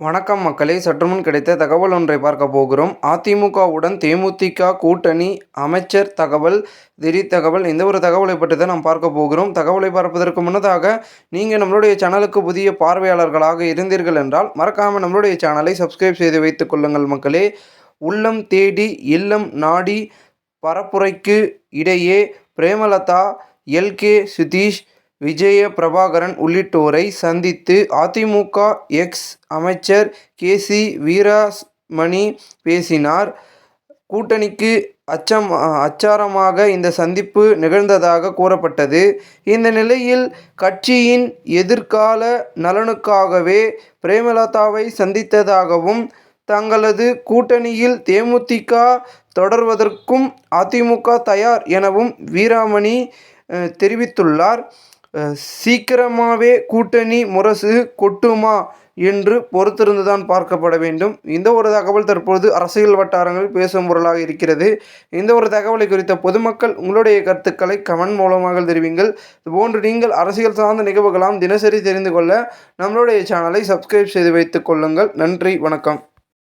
வணக்கம் மக்களே. சற்றுமுன் கிடைத்த தகவல் ஒன்றை பார்க்க போகிறோம். அதிமுகவுடன் தேமுதிக கூட்டணி அமைச்சர் தகவல் திடீர் தகவல் இந்த ஒரு தகவலை பற்றி தான் நாம் பார்க்க போகிறோம். தகவலை பார்ப்பதற்கு முன்னதாக நீங்கள் நம்மளுடைய சேனலுக்கு புதிய பார்வையாளர்களாக இருந்தீர்கள் என்றால் மறக்காமல் நம்மளுடைய சேனலை சப்ஸ்கிரைப் செய்து வைத்துக் கொள்ளுங்கள் மக்களே. உள்ளம் தேடி இல்லம் நாடி பரப்புரைக்கு இடையே பிரேமலதா எல்கே சுதீஷ் விஜய பிரபாகரன் உள்ளிட்டோரை சந்தித்து அதிமுக எக்ஸ் அமைச்சர் கே சி வீராமணி பேசினார். கூட்டணிக்கு அச்சம் அச்சாரமாக இந்த சந்திப்பு நிகழ்ந்ததாக கூறப்பட்டது. இந்த நிலையில் கட்சியின் எதிர்கால நலனுக்காகவே பிரேமலதாவை சந்தித்ததாகவும் தங்களது கூட்டணியில் தேமுதிக தொடர்வதற்கும் அதிமுக தயார் எனவும் வீராமணி தெரிவித்துள்ளார். சீக்கிரமாகவே கூட்டணி முரசு கொட்டுமா என்று பொறுத்திருந்துதான் பார்க்கப்பட வேண்டும். இந்த ஒரு தகவல் தற்பொழுது அரசியல் வட்டாரங்களில் பேசும் பொருளாக இருக்கிறது. இந்த ஒரு தகவலை குறித்த பொதுமக்கள் உங்களுடைய கருத்துக்களை கமெண்ட் மூலமாக தெரிவிங்கள். இதுபோன்று நீங்கள் அரசியல் சார்ந்த நிகழ்வுகளாம் தினசரி தெரிந்து கொள்ள நம்மளுடைய சேனலை சப்ஸ்கிரைப் செய்து வைத்துக் கொள்ளுங்கள். நன்றி வணக்கம்.